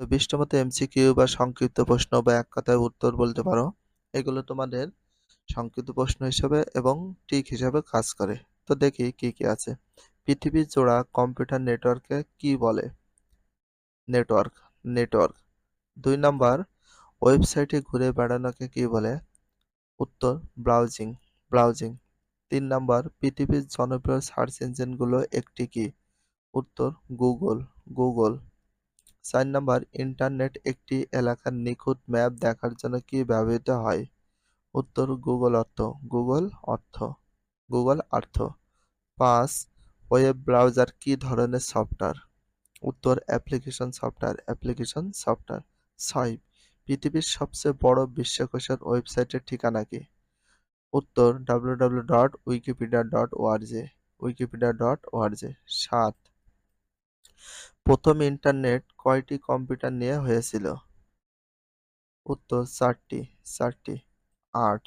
তো বিশটার মতো এমসিকিউ বা সংক্ষিপ্ত প্রশ্ন বা এক কথায় উত্তর বলতে পারো, এগুলো তোমাদের সংক্ষিপ্ত প্রশ্ন হিসাবে এবং ট্রিক হিসাবে কাজ করে। তো দেখি কি কি আছে। পৃথিবীর জোড়া কম্পিউটার নেটওয়ার্ককে কি বলে? Network network. দুই নাম্বার, ওয়েবসাইটে ঘুরে বেড়ানোকে কি বলে? উত্তর, ব্রাউজিং ব্রাউজিং। তিন নাম্বার, পৃথিবীর জনপ্রিয় সার্চ ইঞ্জিনগুলো একটি কি? উত্তর, গুগল গুগল। চার নাম্বার, ইন্টারনেট একটি এলাকার নিখুঁত ম্যাপ দেখার জন্য কি ব্যবহৃত হয়? উত্তর, গুগল অর্থ গুগল অর্থ, গুগল আর্থ পাঁচ, ওয়েব ব্রাউজার কি ধরনের সফটওয়্যার? উত্তর, অ্যাপ্লিকেশন সফটওয়্যার অ্যাপ্লিকেশন সফটওয়্যার। ছয়, পৃথিবীর সবচেয়ে বড় বিশ্বকোষের ওয়েবসাইটের ঠিকানা কি? উত্তর W W dot Wikipedia dot O R G Wikipedia dot O R G সাত প্রথম ইন্টারনেট কয়টি কম্পিউটার নিয়ে হয়েছিল? উত্তর, চারটি চারটি, আট।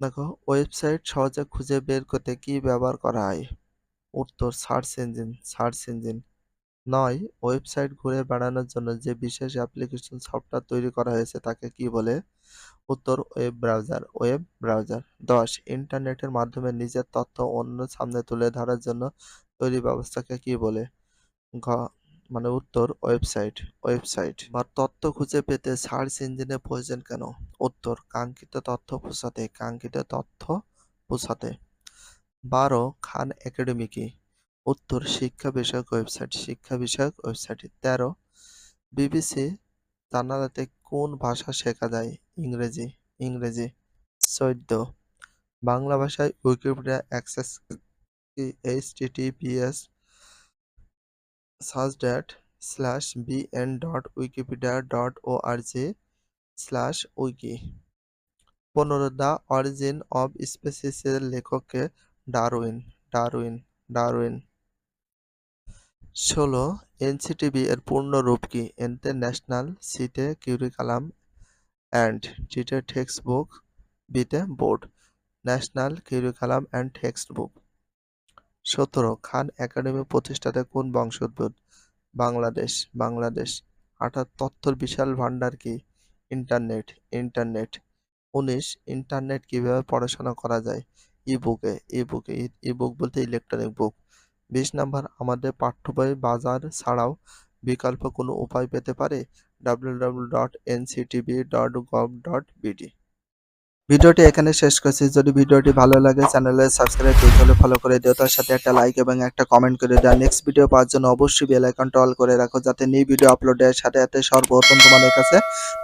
দেখো, ওয়েবসাইট সহজে খুঁজে বের করতে কি ব্যবহার করা হয়? উত্তর, সার্চ ইঞ্জিন সার্চ ইঞ্জিন। নয়, ওয়েবসাইট ঘুরে বেড়ানোর জন্য যে বিশেষ অ্যাপ্লিকেশন সফটওয়্যার তৈরি করা হয়েছে তাকে কি বলে? উত্তর, ওয়েব ব্রাউজার। Web browser. দশ, ইন্টারনেটের মাধ্যমে নিজের তথ্য অন্য সামনে তুলে ধরার জন্য তৈরি ব্যবস্থাকে কি বলে? ঘ মানে উত্তর, ওয়েবসাইট। ওয়েবসাইট। বা তথ্য খুঁজে পেতে সার্চ ইঞ্জিনে প্রয়োজন কেন? উত্তর, কাঙ্ক্ষিত তথ্য পৌঁছাতে কাঙ্ক্ষিত তথ্য পৌঁছাতে বারো, খান একাডেমি কি? উত্তর শিক্ষা বিষয়ক ওয়েবসাইট, শিক্ষা বিষয়ক ওয়েবসাইট তেরো। বিবিসি জানালাতে কোন ভাষা শেখা যায়? ইংরেজি ইংরেজি চোদ্দ। বাংলা ভাষায় উইকিপিডিয়া অ্যাক্সেস কি? H T T P S search that slash B N dot Wikipedia dot O R G slash wiki পনেরো, দ্য অরিজিন অব স্পেসিসের লেখককে ডারউইন ডারউইন ডারউইন। ষোলো এনসিটিবি এর পূর্ণ রূপ কি? ইন্টারন্যাশনাল সিতে কিউরিকালাম অ্যান্ড টিতে টেক্সট বুক বিতে board. National curriculum and text book সতেরো, খান একাডেমি প্রতিষ্ঠাতা কোন বংশোদ্ভূত? বাংলাদেশ। বাংলাদেশ। আঠারো তথ্যর বিশাল ভান্ডার কি? ইন্টারনেট। ইন্টারনেট। উনিশ, ইন্টারনেট কীভাবে পড়াশোনা করা যায়? ই বুকে ই বুকে ই বুক বলতে ইলেকট্রনিক বুক। বিশ নাম্বার, আমাদের পাঠ্য বই বাজার ছাড়াও বিকল্প কোনো উপায় পেতে পারে? বিডি ভিডিওটি এখানে শেষ করছি। যদি ভিডিওটি ভালো লাগে চ্যানেলে সাবস্ক্রাইব করতে ফলো করে দিও। তার সাথে একটা লাইক এবং একটা কমেন্ট করে দাও। নেক্সট ভিডিও পাওয়ার জন্য অবশ্যই বেল আইকনটা অল করে রাখো, যাতে নিউ ভিডিও আপলোডের সাথে সাথে সর্বপ্রথম তোমাদের কাছে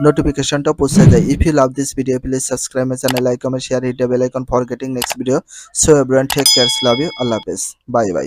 নোটিফিকেশনটা পৌঁছে যায়। If you love this video please subscribe my channel like comment share hit bell icon for getting next video so everyone take cares love you আল্লাহ হাফেজ বাই বাই